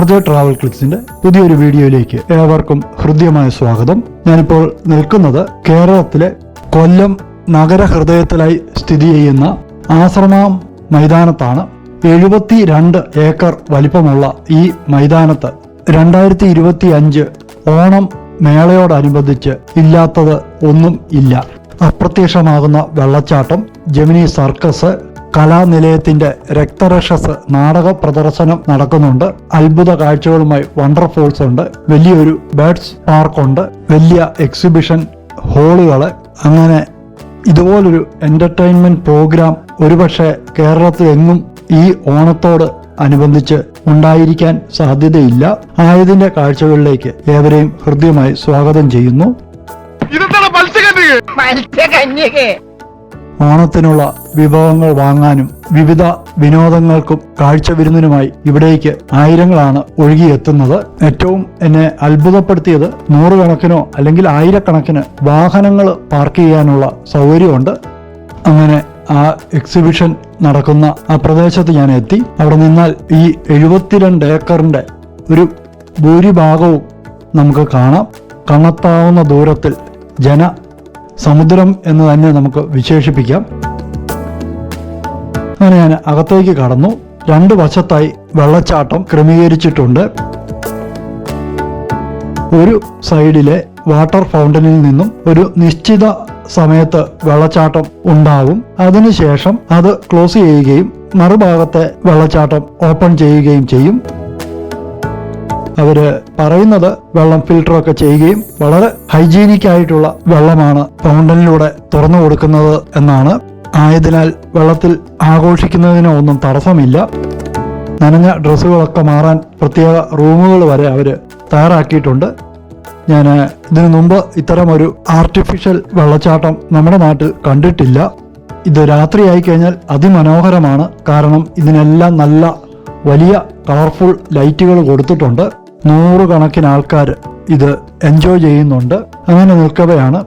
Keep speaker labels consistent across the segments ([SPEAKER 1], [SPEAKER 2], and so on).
[SPEAKER 1] R travel ക്ലിക്സിന്റെ പുതിയൊരു വീഡിയോയിലേക്ക് ഏവർക്കും ഹൃദ്യമായ സ്വാഗതം. ഞാനിപ്പോൾ നിൽക്കുന്നത് കേരളത്തിലെ കൊല്ലം നഗരഹൃദയത്തിലായി സ്ഥിതി ചെയ്യുന്ന ആശ്രമം മൈതാനത്താണ്. എഴുപത്തി രണ്ട് ഏക്കർ വലിപ്പമുള്ള ഈ മൈതാനത്ത് രണ്ടായിരത്തി ഇരുപത്തി അഞ്ച് ഓണം മേളയോടനുബന്ധിച്ച് ഇല്ലാത്തത് ഒന്നും ഇല്ല. അപ്രത്യക്ഷമാകുന്ന വെള്ളച്ചാട്ടം ജമിനി സർക്കസ് കലാനിലയത്തിന്റെ രക്തരക്ഷസ് നാടക പ്രദർശനം നടക്കുന്നുണ്ട്. അത്ഭുത കാഴ്ചകളുമായി വണ്ടർഫോൾസ് ഉണ്ട്. വലിയൊരു ബേർഡ്സ് പാർക്കുണ്ട് വലിയ എക്സിബിഷൻ ഹോളുകൾ അങ്ങനെ ഇതുപോലൊരു എന്റർടൈൻമെന്റ് പ്രോഗ്രാം ഒരുപക്ഷെ കേരളത്തിൽ എങ്ങും ഈ ഓണത്തോട് അനുബന്ധിച്ച് ഉണ്ടായിരിക്കാൻ സാധ്യതയില്ല. ആയതിന്റെ കാഴ്ചകളിലേക്ക് ഏവരെയും ഹൃദ്യമായി സ്വാഗതം ചെയ്യുന്നു. ഓണത്തിനുള്ള വിഭവങ്ങൾ വാങ്ങാനും വിവിധ വിനോദങ്ങൾക്കും കാഴ്ച വിരുന്നിനുമായി ഇവിടേക്ക് ആയിരങ്ങളാണ് ഒഴുകിയെത്തുന്നത്. ഏറ്റവും എന്നെ അത്ഭുതപ്പെടുത്തിയത് നൂറുകണക്കിനോ അല്ലെങ്കിൽ ആയിരക്കണക്കിന് വാഹനങ്ങൾ പാർക്ക് ചെയ്യാനുള്ള സൗകര്യമുണ്ട്. അങ്ങനെ ആ എക്സിബിഷൻ നടക്കുന്ന ആ പ്രദേശത്ത് ഞാൻ എത്തി. അവിടെ നിന്നാൽ ഈ എഴുപത്തിരണ്ട് ഏക്കറിന്റെ ഒരു ഭൂരിഭാഗവും നമുക്ക് കാണാം. കണത്താവുന്ന ദൂരത്തിൽ ജന സമുദ്രം എന്ന് തന്നെ നമുക്ക് വിശേഷിപ്പിക്കാം. അങ്ങനെ ഞാൻ അകത്തേക്ക് കടന്നു. രണ്ട് വശത്തായി വെള്ളച്ചാട്ടം ക്രമീകരിച്ചിട്ടുണ്ട്. ഒരു സൈഡിലെ വാട്ടർ ഫൗണ്ടനിൽ നിന്നും ഒരു നിശ്ചിത സമയത്ത് വെള്ളച്ചാട്ടം ഉണ്ടാവും അതിനുശേഷം അത് ക്ലോസ് ചെയ്യുകയും മറുഭാഗത്തെ വെള്ളച്ചാട്ടം ഓപ്പൺ ചെയ്യുകയും ചെയ്യും. അവർ പറയുന്നത് വെള്ളം ഫിൽട്ടറൊക്കെ ചെയ്യുകയും വളരെ ഹൈജീനിക് ആയിട്ടുള്ള വെള്ളമാണ് ഫൗണ്ടനിലൂടെ തുറന്നു കൊടുക്കുന്നത് എന്നാണ്. ആയതിനാൽ വെള്ളത്തിൽ ആഘോഷിക്കുന്നതിനോ ഒന്നും തടസ്സമില്ല. നനഞ്ഞ ഡ്രസ്സുകളൊക്കെ മാറാൻ പ്രത്യേക റൂമുകൾ വരെ അവർ തയ്യാറാക്കിയിട്ടുണ്ട്. ഞാൻ ഇതിനു മുമ്പ് ഇത്തരം ഒരു ആർട്ടിഫിഷ്യൽ വെള്ളച്ചാട്ടം നമ്മുടെ നാട്ടിൽ കണ്ടിട്ടില്ല. ഇത് രാത്രിയായി കഴിഞ്ഞാൽ അതിമനോഹരമാണ്. കാരണം ഇതിനെല്ലാം നല്ല വലിയ കളർഫുൾ ലൈറ്റുകൾ കൊടുത്തിട്ടുണ്ട്. നൂറുകണക്കിന് ആൾക്കാർ ഇത് എൻജോയ് ചെയ്യുന്നുണ്ട്. അങ്ങനെ നിൽക്കവെയാണ്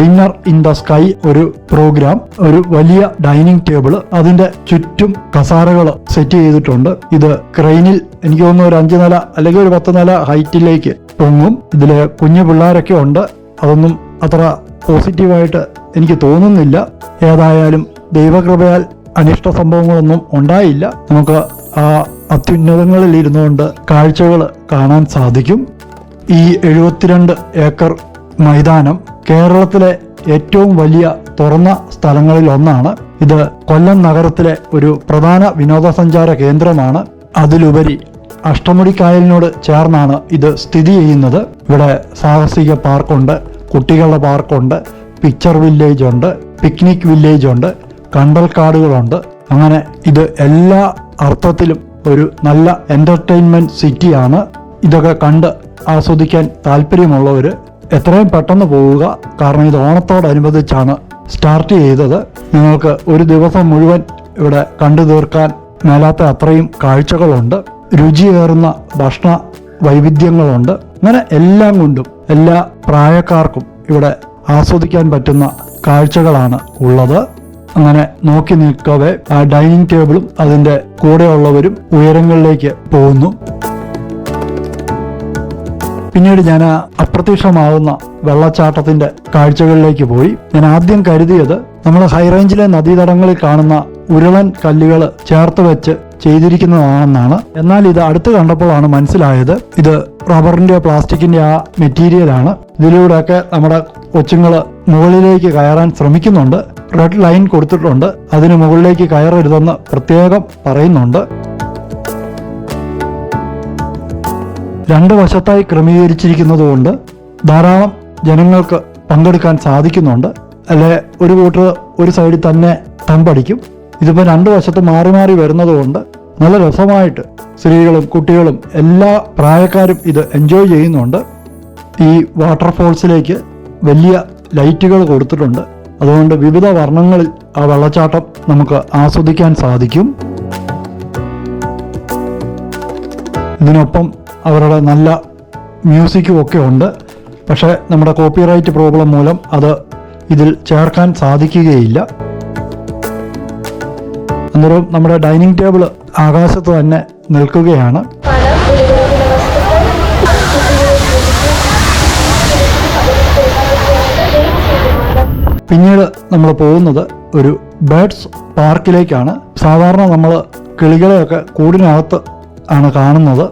[SPEAKER 1] ഡിന്നർ ഇൻ ദ സ്കൈ ഒരു പ്രോഗ്രാം ഒരു വലിയ ഡൈനിങ് ടേബിൾ അതിന്റെ ചുറ്റും കസാരകൾ സെറ്റ് ചെയ്തിട്ടുണ്ട്. ഇത് ക്രെയിനിൽ എനിക്ക് തോന്നുന്നു ഒരു അഞ്ച് നില അല്ലെങ്കിൽ ഒരു പത്ത് നില ഹൈറ്റിലേക്ക് പൊങ്ങും. ഇതിൽ കുഞ്ഞു പിള്ളേരൊക്കെ ഉണ്ട്. അതൊന്നും അത്ര പോസിറ്റീവായിട്ട് എനിക്ക് തോന്നുന്നില്ല. ഏതായാലും ദൈവകൃപയാൽ അനിഷ്ട സംഭവങ്ങളൊന്നും ഉണ്ടായില്ല. നമുക്ക് ആ അത്യുന്നതങ്ങളിൽ ഇരുന്നുകൊണ്ട് കാഴ്ചകൾ കാണാൻ സാധിക്കും. ഈ എഴുപത്തിരണ്ട് ഏക്കർ മൈതാനം കേരളത്തിലെ ഏറ്റവും വലിയ തുറന്ന സ്ഥലങ്ങളിൽ ഒന്നാണ്. ഇത് കൊല്ലം നഗരത്തിലെ ഒരു പ്രധാന വിനോദസഞ്ചാര കേന്ദ്രമാണ്. അതിലുപരി അഷ്ടമുടിക്കായലിനോട് ചേർന്നാണ് ഇത് സ്ഥിതി ചെയ്യുന്നത്. ഇവിടെ സാഹസിക പാർക്കുണ്ട് കുട്ടികളുടെ പാർക്കുണ്ട് പിക്ചർ വില്ലേജ് ഉണ്ട് പിക്നിക് വില്ലേജ് ഉണ്ട് കണ്ടൽ കാടുകളുണ്ട് അങ്ങനെ ഇത് എല്ലാ അർത്ഥത്തിലും ഒരു നല്ല എന്റർടൈൻമെന്റ് സിറ്റിയാണ് ഇതൊക്കെ കണ്ട് ആസ്വദിക്കാൻ താല്പര്യമുള്ളവർ എത്രയും പെട്ടെന്ന് പോവുക. കാരണം ഇത് ഓണത്തോടനുബന്ധിച്ചാണ് സ്റ്റാർട്ട് ചെയ്തത്. നിങ്ങൾക്ക് ഒരു ദിവസം മുഴുവൻ ഇവിടെ കണ്ടു തീർക്കാൻ മേലാത്ത അത്രയും കാഴ്ചകളുണ്ട്. രുചിയേറുന്ന ഭക്ഷണ വൈവിധ്യങ്ങളുണ്ട്. അങ്ങനെ എല്ലാം കൊണ്ടും എല്ലാ പ്രായക്കാർക്കും ഇവിടെ ആസ്വദിക്കാൻ പറ്റുന്ന കാഴ്ചകളാണ് ഉള്ളത്. അങ്ങനെ നോക്കി നിൽക്കവേ ആ ഡൈനിങ് ടേബിളും അതിന്റെ കൂടെയുള്ളവരും ഉയരങ്ങളിലേക്ക് പോകുന്നു. പിന്നീട് ഞാൻ ആ അപ്രത്യക്ഷമാവുന്ന വെള്ളച്ചാട്ടത്തിന്റെ കാഴ്ചകളിലേക്ക് പോയി. ഞാൻ ആദ്യം കരുതിയത് നമ്മൾ ഹൈറേഞ്ചിലെ നദീതടങ്ങളിൽ കാണുന്ന ഉരുളൻ കല്ലുകൾ ചേർത്ത് വെച്ച് ചെയ്തിരിക്കുന്നതാണെന്നാണ്. എന്നാൽ ഇത് അടുത്ത് കണ്ടപ്പോഴാണ് മനസ്സിലായത് ഇത് റബ്ബറിന്റെയോ പ്ലാസ്റ്റിക്കിന്റെ ആ മെറ്റീരിയലാണ്. ഇതിലൂടെയൊക്കെ നമ്മുടെ കൊച്ചുങ്ങൾ മുകളിലേക്ക് കയറാൻ ശ്രമിക്കുന്നുണ്ട്. റെഡ് ലൈൻ കൊടുത്തിട്ടുണ്ട്. അതിന് മുകളിലേക്ക് കയറരുതെന്ന് പ്രത്യേകം പറയുന്നുണ്ട്. രണ്ട് വശത്തായി ക്രമീകരിച്ചിരിക്കുന്നതുകൊണ്ട് ധാരാളം ജനങ്ങൾക്ക് പങ്കെടുക്കാൻ സാധിക്കുന്നുണ്ട്. അല്ലെ ഒരു കൂട്ടർ ഒരു സൈഡിൽ തന്നെ തമ്പടിക്കും. ഇതിപ്പോൾ രണ്ട് വശത്ത് മാറി മാറി വരുന്നതുകൊണ്ട് നല്ല രസമായിട്ട് സ്ത്രീകളും കുട്ടികളും എല്ലാ പ്രായക്കാരും ഇത് എൻജോയ് ചെയ്യുന്നുണ്ട്. ഈ വാട്ടർഫോൾസിലേക്ക് വലിയ ലൈറ്റുകൾ കൊടുത്തിട്ടുണ്ട്. അതുകൊണ്ട് വിവിധ വർണങ്ങളിൽ ആ വെള്ളച്ചാട്ടം നമുക്ക് ആസ്വദിക്കാൻ സാധിക്കും. ഇതിനൊപ്പം അവരുടെ നല്ല മ്യൂസിക്കും ഒക്കെ ഉണ്ട്. പക്ഷേ നമ്മുടെ കോപ്പിറൈറ്റ് പ്രോബ്ലം മൂലം അത് ഇതിൽ ചേർക്കാൻ സാധിക്കുകയില്ല. അന്നേരം നമ്മുടെ ഡൈനിങ് ടേബിൾ ആകാശത്ത് തന്നെ നിൽക്കുകയാണ്. പിന്നീട് നമ്മൾ പോകുന്നത് ഒരു ബേഡ്സ് പാർക്കിലേക്കാണ്. സാധാരണ നമ്മൾ കിളികളെയൊക്കെ കൂടിനകത്ത് ആണ് കാണുന്നത്.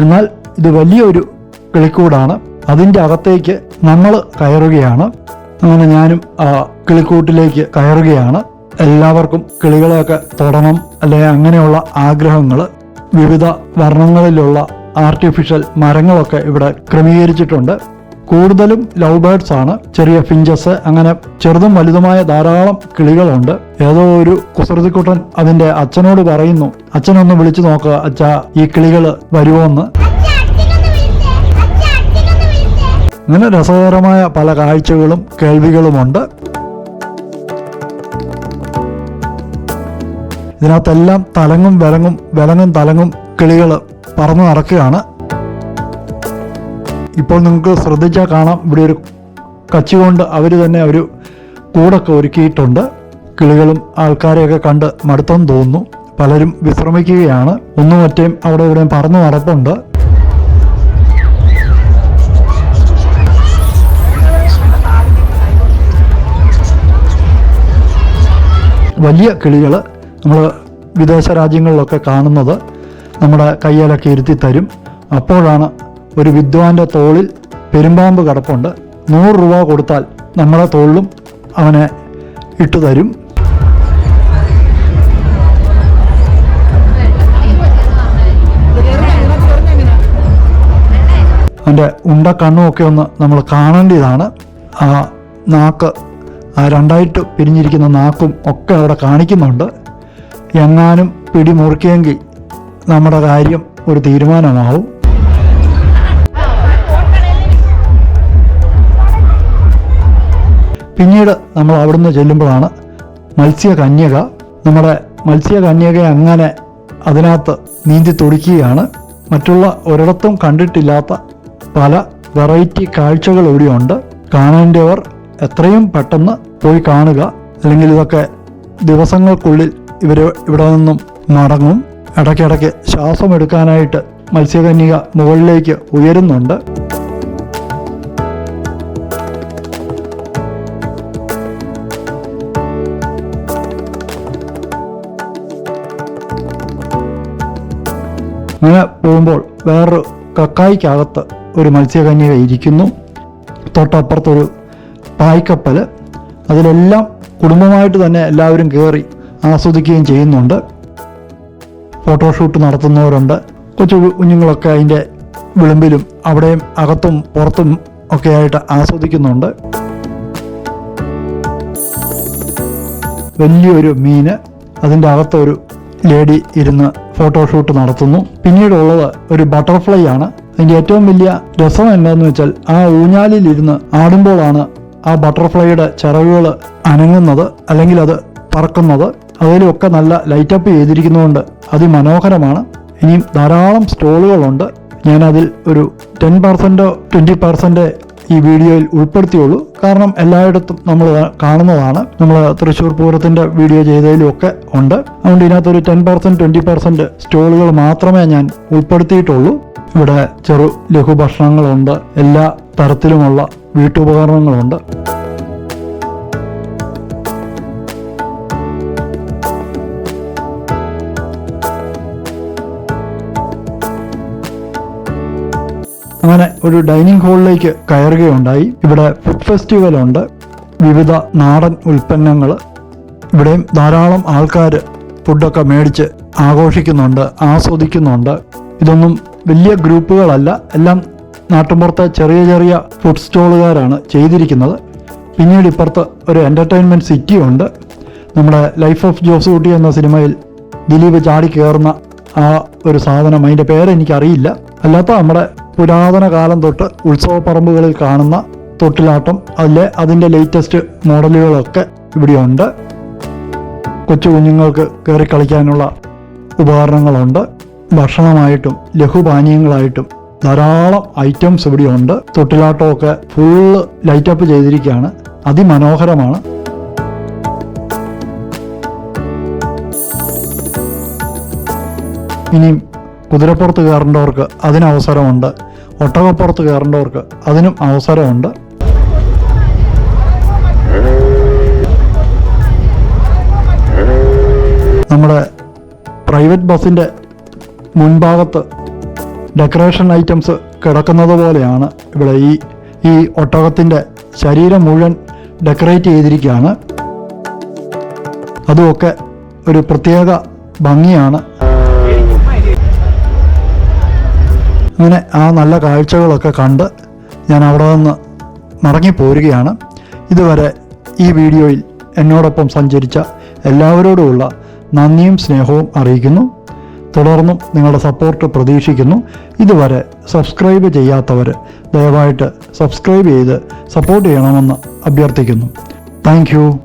[SPEAKER 1] എന്നാൽ ഇത് വലിയൊരു കിളിക്കൂടാണ്. അതിന്റെ അകത്തേക്ക് നമ്മൾ കയറുകയാണ്. അങ്ങനെ ഞാനും ആ കിളിക്കൂട്ടിലേക്ക് കയറുകയാണ്. എല്ലാവർക്കും കിളികളെയൊക്കെ തൊടണം അല്ലെങ്കിൽ അങ്ങനെയുള്ള ആഗ്രഹങ്ങൾ. വിവിധ വർണങ്ങളിലുള്ള ആർട്ടിഫിഷ്യൽ മരങ്ങളൊക്കെ ഇവിടെ ക്രമീകരിച്ചിട്ടുണ്ട്. കൂടുതലും ലവ് ബേർഡ്സ് ആണ്. ചെറിയ ഫിഞ്ചസ് അങ്ങനെ ചെറുതും വലുതുമായ ധാരാളം കിളികളുണ്ട്. ഏതോ ഒരു കുസൃതിക്കുട്ടൻ അതിന്റെ അച്ഛനോട് പറയുന്നു അച്ഛനൊന്ന് വിളിച്ചു നോക്കുക അച്ഛ ഈ കിളികൾ വരുമോന്ന് അങ്ങനെ രസകരമായ പല കാഴ്ചകളും കേൾവികളുമുണ്ട്. ഇതിനകത്തെല്ലാം തലങ്ങും വിലങ്ങും വിലങ്ങും തലങ്ങും കിളികൾ പറന്നു നടക്കുകയാണ്. ഇപ്പോൾ നിങ്ങൾക്ക് ശ്രദ്ധിച്ചാൽ കാണാം. ഇവിടെ ഒരു കച്ചി കൊണ്ട് അവർ തന്നെ ഒരു കൂടൊക്കെ ഒരുക്കിയിട്ടുണ്ട്. കിളികളും ആൾക്കാരെയൊക്കെ കണ്ട് മടുത്തം തോന്നുന്നു. പലരും വിശ്രമിക്കുകയാണ്. ഒന്നും മറ്റേയും അവിടെ ഇവിടെയും പറന്നു നടപ്പുണ്ട്. വലിയ കിളികൾ നമ്മൾ വിദേശ രാജ്യങ്ങളിലൊക്കെ കാണുന്നത് നമ്മുടെ കയ്യിലൊക്കെ ഇരുത്തി തരും. അപ്പോഴാണ് ഒരു വിദ്വാന്റെ തോളിൽ പെരുമ്പാമ്പ് കിടപ്പുണ്ട്. നൂറ് രൂപ കൊടുത്താൽ നമ്മളെ തോളിലും അവനെ ഇട്ടു തരും. അവന്റെ ഉണ്ട കണ്ണുമൊക്കെ ഒന്ന് നമ്മൾ കാണേണ്ടതാണ്. ആ നാക്ക് ആ രണ്ടായിട്ട് പിരിഞ്ഞിരിക്കുന്ന നാക്കും ഒക്കെ അവിടെ കാണിക്കുന്നുണ്ട്. എങ്ങാനും പിടിമുറുക്കിയെങ്കിൽ നമ്മുടെ കാര്യം ഒരു തീരുമാനമാവും. പിന്നീട് നമ്മൾ അവിടുന്ന് ചെല്ലുമ്പോഴാണ് മത്സ്യ കന്യക നമ്മുടെ മത്സ്യ കന്യകയെ അങ്ങനെ അതിനകത്ത് നീന്തി തുടിക്കുകയാണ്. മറ്റുള്ള ഒരിടത്തും കണ്ടിട്ടില്ലാത്ത പല വെറൈറ്റി കാഴ്ചകൾ ഇവിടെയുണ്ട്. കാണേണ്ടവർ എത്രയും പെട്ടെന്ന് പോയി കാണുക. അല്ലെങ്കിൽ ഇതൊക്കെ ദിവസങ്ങൾക്കുള്ളിൽ ഇവർ ഇവിടെ നിന്നും മടങ്ങും. ഇടയ്ക്കിടയ്ക്ക് ശ്വാസം എടുക്കാനായിട്ട് മത്സ്യകന്യക മുകളിലേക്ക് ഉയരുന്നുണ്ട്. അങ്ങനെ പോകുമ്പോൾ വേറൊരു കക്കായിക്കകത്ത് ഒരു മത്സ്യകന്യക ഇരിക്കുന്നു. തൊട്ടപ്പുറത്തൊരു പായ്ക്കപ്പൽ അതിലെല്ലാം കുടുംബമായിട്ട് തന്നെ എല്ലാവരും കയറി ആസ്വദിക്കുകയും ചെയ്യുന്നുണ്ട്. ഫോട്ടോഷൂട്ട് നടത്തുന്നവരുണ്ട്. കൊച്ചു കുഞ്ഞുങ്ങളൊക്കെ അതിന്റെ വിളിമ്പിലും അവിടെയും അകത്തും പുറത്തും ഒക്കെ ആയിട്ട് ആസ്വദിക്കുന്നുണ്ട്. വലിയൊരു മീന്. അതിന്റെ അകത്തൊരു ലേഡി ഇരുന്ന് ഫോട്ടോഷൂട്ട് നടത്തുന്നു. പിന്നീടുള്ളത് ഒരു ബട്ടർഫ്ലൈ ആണ്. അതിന്റെ ഏറ്റവും വലിയ രസം എന്താന്ന് വെച്ചാൽ ആ ഊഞ്ഞാലിൽ ഇരുന്ന് ആടുമ്പോഴാണ് ആ ബട്ടർഫ്ലൈയുടെ ചിറകുകൾ അനങ്ങുന്നത് അല്ലെങ്കിൽ അത് പറക്കുന്നത്. അതിലൊക്കെ നല്ല ലൈറ്റപ്പ് ചെയ്തിരിക്കുന്നതുകൊണ്ട് അതിമനോഹരമാണ്. ഇനിയും ധാരാളം സ്റ്റോളുകളുണ്ട് ഞാനതിൽ ഒരു ടെൻ പെർസെന്റോ ട്വന്റി പെർസെന്റ് ഈ വീഡിയോയിൽ ഉൾപ്പെടുത്തിയുള്ളൂ. കാരണം എല്ലായിടത്തും നമ്മൾ കാണുന്നതാണ്. നമ്മൾ തൃശ്ശൂർ പൂരത്തിന്റെ വീഡിയോ ചെയ്തതിലും ഒക്കെ ഉണ്ട്. അതുകൊണ്ട് ഇതിനകത്തൊരു ടെൻ പെർസെന്റ് ട്വന്റി പെർസെന്റ് സ്റ്റോളുകൾ മാത്രമേ ഞാൻ ഉൾപ്പെടുത്തിയിട്ടുള്ളൂ. ഇവിടെ ചെറു ലഘുഭക്ഷണങ്ങളുണ്ട്. എല്ലാ തരത്തിലുമുള്ള വീട്ടുപകരണങ്ങളുണ്ട്. അങ്ങനെ ഒരു ഡൈനിങ് ഹാളിലേക്ക് കയറുകയുണ്ടായി. ഇവിടെ ഫുഡ് ഫെസ്റ്റിവൽ ഉണ്ട്. വിവിധ നാടൻ ഉൽപ്പന്നങ്ങൾ. ഇവിടെയും ധാരാളം ആൾക്കാർ ഫുഡൊക്കെ മേടിച്ച് ആഘോഷിക്കുന്നുണ്ട് ആസ്വദിക്കുന്നുണ്ട്. ഇതൊന്നും വലിയ ഗ്രൂപ്പുകളല്ല. എല്ലാം നാട്ടുമ്പുറത്തെ ചെറിയ ചെറിയ ഫുഡ് സ്റ്റോളുകാരാണ് ചെയ്തിരിക്കുന്നത്. പിന്നീട് ഇപ്പുറത്ത് ഒരു എന്റർടൈൻമെന്റ് സിറ്റി ഉണ്ട്. നമ്മുടെ ലൈഫ് ഓഫ് ജോസ് കുട്ടി എന്ന സിനിമയിൽ ദിലീപ് ചാടി കയറുന്ന ആ ഒരു സാധനം അതിന്റെ പേരെനിക്കറിയില്ല. അല്ലാത്ത നമ്മുടെ പുരാതന കാലം തൊട്ട് ഉത്സവപ്പറമ്പുകളിൽ കാണുന്ന തൊട്ടിലാട്ടം. അതിലെ അതിന്റെ ലേറ്റസ്റ്റ് മോഡലുകളൊക്കെ ഇവിടെയുണ്ട്. കൊച്ചു കുഞ്ഞുങ്ങൾക്ക് കയറി കളിക്കാനുള്ള ഉപകരണങ്ങളുണ്ട്. ഭക്ഷണമായിട്ടും ലഘുപാനീയങ്ങളായിട്ടും ധാരാളം ഐറ്റംസ് ഇവിടെയുണ്ട്. തൊട്ടിലാട്ടമൊക്കെ ഫുള്ള് ലൈറ്റപ്പ് ചെയ്തിരിക്കുകയാണ്. അതിമനോഹരമാണ്. ഇനിയും കുതിരപ്പുറത്ത് കയറേണ്ടവർക്ക് അതിന് അവസരമുണ്ട് ഒട്ടകപ്പുറത്ത് കയറേണ്ടവർക്ക് അതിനും അവസരമുണ്ട്. നമ്മുടെ പ്രൈവറ്റ് ബസ്സിന്റെ മുൻഭാഗത്ത് ഡെക്കറേഷൻ ഐറ്റംസ് കിടക്കുന്നത് പോലെയാണ് ഇവിടെ ഈ ഈ ഒട്ടകത്തിന്റെ ശരീരം മുഴുവൻ ഡെക്കറേറ്റ് ചെയ്തിരിക്കുകയാണ്. അതുമൊക്കെ ഒരു പ്രത്യേക ഭംഗിയാണ്. അങ്ങനെ ആ നല്ല കാഴ്ചകളൊക്കെ കണ്ട് ഞാൻ അവിടെ നിന്ന് മടങ്ങിപ്പോരുകയാണ്. ഇതുവരെ ഈ വീഡിയോയിൽ എന്നോടൊപ്പം സഞ്ചരിച്ച എല്ലാവരോടുമുള്ള നന്ദിയും സ്നേഹവും അറിയിക്കുന്നു. തുടർന്നും നിങ്ങളുടെ സപ്പോർട്ട് പ്രതീക്ഷിക്കുന്നു. ഇതുവരെ സബ്സ്ക്രൈബ് ചെയ്യാത്തവർ ദയവായിട്ട് സബ്സ്ക്രൈബ് ചെയ്ത് സപ്പോർട്ട് ചെയ്യണമെന്ന് അഭ്യർത്ഥിക്കുന്നു. താങ്ക്